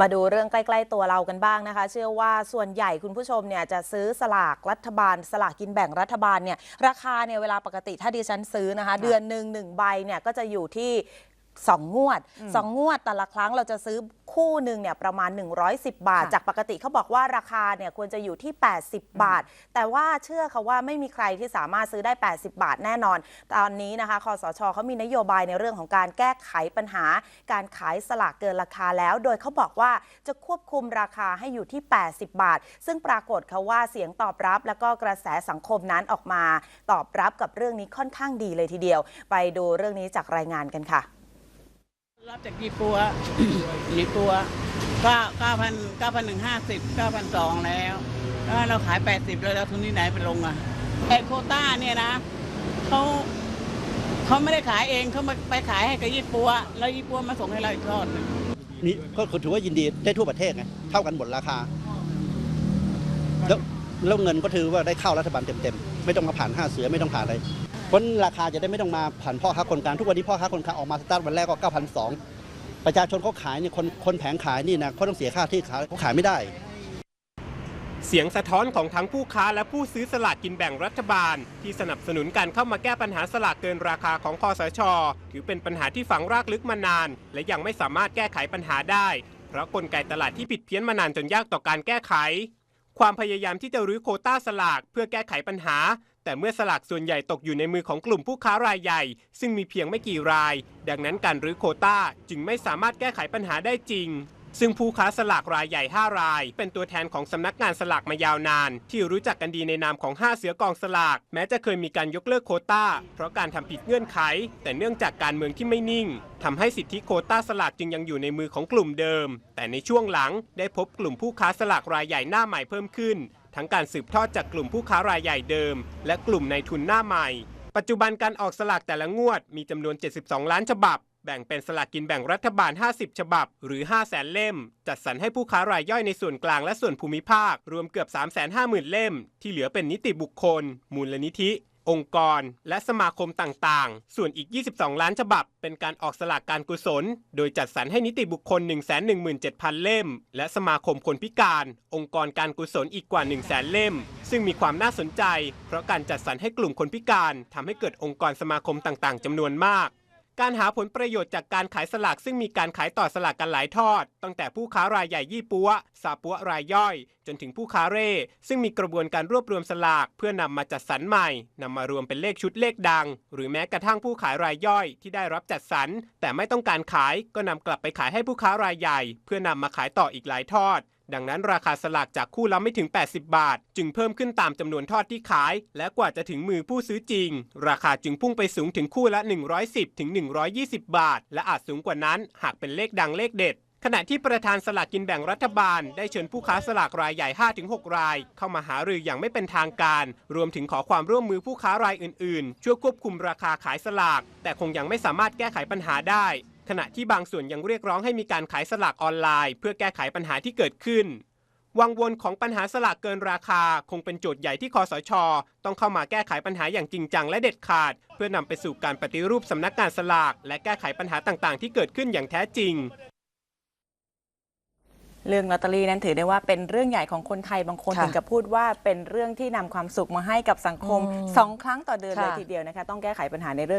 มาดูเรื่องใกล้ๆตัวเรากันบ้างนะคะ เชื่อว่าส่วนใหญ่คุณผู้ชมเนี่ยจะซื้อสลากรัฐบาล สลากกินแบ่งรัฐบาลเนี่ยราคาเนี่ยเวลาปกติถ้าดิฉันซื้อนะคะ เดือนหนึ่งหนึ่งใบเนี่ยก็จะอยู่ที่ สองงวดสองงวดแต่ละครั้งเราจะซื้อคู่หนึ่งเนี่ยประมาณ 110 บาทค่ะจากปกติเขาบอกว่าราคาเนี่ยควรจะอยู่ที่ 80 บาท แต่ว่าเชื่อค่ะว่าไม่มีใครที่สามารถซื้อได้ 80 บาทแน่นอน ตอนนี้นะคะคอสชเขามีนโยบายในเรื่องของการแก้ไขปัญหา การขายสลากเกินราคาแล้ว โดยเขาบอกว่าจะควบคุมราคาให้อยู่ที่ 80 บาท ซึ่งปรากฏค่ะว่าเสียงตอบรับ แล้วก็กระแสสังคมนั้นออกมา ตอบรับกับเรื่องนี้ค่อนข้างดีเลยทีเดียว ไปดูเรื่องนี้จากรายงานกันค่ะ รับจากยี่ปัวยี่ปัวก็เก้าพันเก้าพันหนึ่งห้าสิบเก้าพันสองแล้วแล้วเราขายแปดสิบแล้วแล้วทุนที่ไหนไปลงอะไอโคต้าเนี่ยนะเขาเขาไม่ได้ขายเองเขามาไปขายให้กับยี่ปัว แล้วยี่ปัวมาส่งให้เราอีกทอดนึงนี่ก็ถือว่ายินดีได้ทั่วประเทศไงเท่ากันหมดราคา แล้วแล้วเงินก็ถือว่าได้เข้ารัฐบาลเต็มๆ ไม่ต้องมาผ่านห้าเสือไม่ต้องผ่านอะไร เพราะราคาจะได้ไม่ต้องมาผ่านพ่อค้าคนกลางทุกวันนี้พ่อค้าคนกลางออกมาสตาร์ทวันแรกก็9,200ประชาชนเขาขายเนี่ยคนคนแผงขายนี่นะเขาต้องเสียค่าที่ขายเขาขายไม่ได้ เสียงสะท้อนของทั้งผู้ค้าและผู้ซื้อสลากกินแบ่งรัฐบาล ที่สนับสนุนการเข้ามาแก้ปัญหาสลากเกินราคาของคอสช ถือเป็นปัญหาที่ฝังรากลึกมานาน และยังไม่สามารถแก้ไขปัญหาได้ เพราะกลไกตลาดที่ผิดเพี้ยนมานานจนยากต่อการแก้ไข ความพยายามที่จะรื้อโคต้าสลากเพื่อแก้ไขปัญหา แต่เมื่อสลากส่วนใหญ่ตกอยู่ในมือของกลุ่มผู้ค้ารายใหญ่ ซึ่งมีเพียงไม่กี่ราย ดังนั้นการรื้อโคต้าจึงไม่สามารถแก้ไขปัญหาได้จริง ซึ่งผู้ค้าสลากรายใหญ่ 5 ราย เป็นตัวแทนของสำนักงานสลากมายาวนาน ที่รู้จักกันดีในนามของ 5 เสือกองสลาก แม้จะเคยมีการยกเลิกโคต้า เพราะการทำผิดเงื่อนไข แต่เนื่องจากการเมืองที่ไม่นิ่งทำให้สิทธิโคต้าสลากจึงยังอยู่ในมือของกลุ่มเดิม แต่ในช่วงหลังได้พบกลุ่มผู้ค้าสลากรายใหญ่หน้าใหม่เพิ่มขึ้น ทั้งการสืบทอดจากกลุ่มผู้ค้ารายใหญ่เดิม และกลุ่มในทุนหน้าใหม่ ปัจจุบันการออกสลากแต่ละงวดมีจำนวน 72 ล้านฉบับ แบ่งเป็นสลากกินแบ่งรัฐบาล 50 ฉบับ หรือ 5 0 0แสนเล่ม จัดสรรให้ผู้ค้ารายย่อยในส่วนกลางและส่วนภูมิภาค รวมเกือบ 350,000 เล่ม ที่เหลือเป็นนิติบุคคล มูลนิธิ องค์กร และสมาคมต่างๆ ส่วนอีก 22 ล้านฉบับ เป็นการออกสลากการกุศล โดยจัดสรรให้นิติบุคคล 117,000 เล่ม และสมาคมคนพิการ องค์กรการกุศลอีกกว่า 100,000 เล่ม ซึ่งมีความน่าสนใจ เพราะการจัดสรรให้กลุ่มคนพิการทำให้เกิดองค์กรสมาคมต่างๆจำนวนมาก การหาผลประโยชน์จากการขายสลากซึ่งมีการขายต่อสลากกันหลายทอด ตั้งแต่ผู้ค้ารายใหญ่ยี่ปัวซาปัวรายย่อย จนถึงผู้ค้าเร่ ซึ่งมีกระบวนการรวบรวมสลาก เพื่อนำมาจัดสรรใหม่นำมารวมเป็นเลขชุดเลขดัง หรือแม้กระทั่งผู้ขายรายย่อยที่ได้รับจัดสรร แต่ไม่ต้องการขายก็นำกลับไปขายให้ผู้ค้ารายใหญ่ เพื่อนำมาขายต่ออีกหลายทอด ดังนั้นราคาสลากจากคู่ละไม่ถึง 80 บาท จึงเพิ่มขึ้นตามจำนวนทอดที่ขาย และกว่าจะถึงมือผู้ซื้อจริง ราคาจึงพุ่งไปสูงถึงคู่ละ 110ถึง120 บาท และอาจสูงกว่านั้น หากเป็นเลขดังเลขเด็ดขณะที่ประธานสลากกินแบ่งรัฐบาล ได้เชิญผู้ค้าสลากรายใหญ่ 5-6 ราย เข้ามาหารืออย่างไม่เป็นทางการ รวมถึงขอความร่วมมือผู้ค้ารายอื่น ๆ ช่วยควบคุมราคาขายสลาก แต่คงยังไม่สามารถแก้ไขปัญหาได้ขณะที่บางส่วนยังเรียกร้องให้มีการขายสลากออนไลน์ เพื่อแก้ไขปัญหาที่เกิดขึ้น วังวนของปัญหาสลากเกินราคา คงเป็นโจทย์ใหญ่ที่คอสช ต้องเข้ามาแก้ไขปัญหาอย่างจริงจังและเด็ดขาด เพื่อนำไปสู่การปฏิรูปสำนักงานสลาก และแก้ไขปัญหาต่างๆ ที่เกิดขึ้นอย่างแท้จริงเรื่องลอตเตอรี่นั้นถือได้ว่าเป็นเรื่องใหญ่ของคนไทยบางคนค่ะถึงกับพูดว่าเป็นเรื่องที่นำความสุขมาให้กับสังคมอืมสองครั้งต่อเดือนเลยค่ะทีเดียวนะคะ ต้องแก้ไขปัญหาในเรื่อง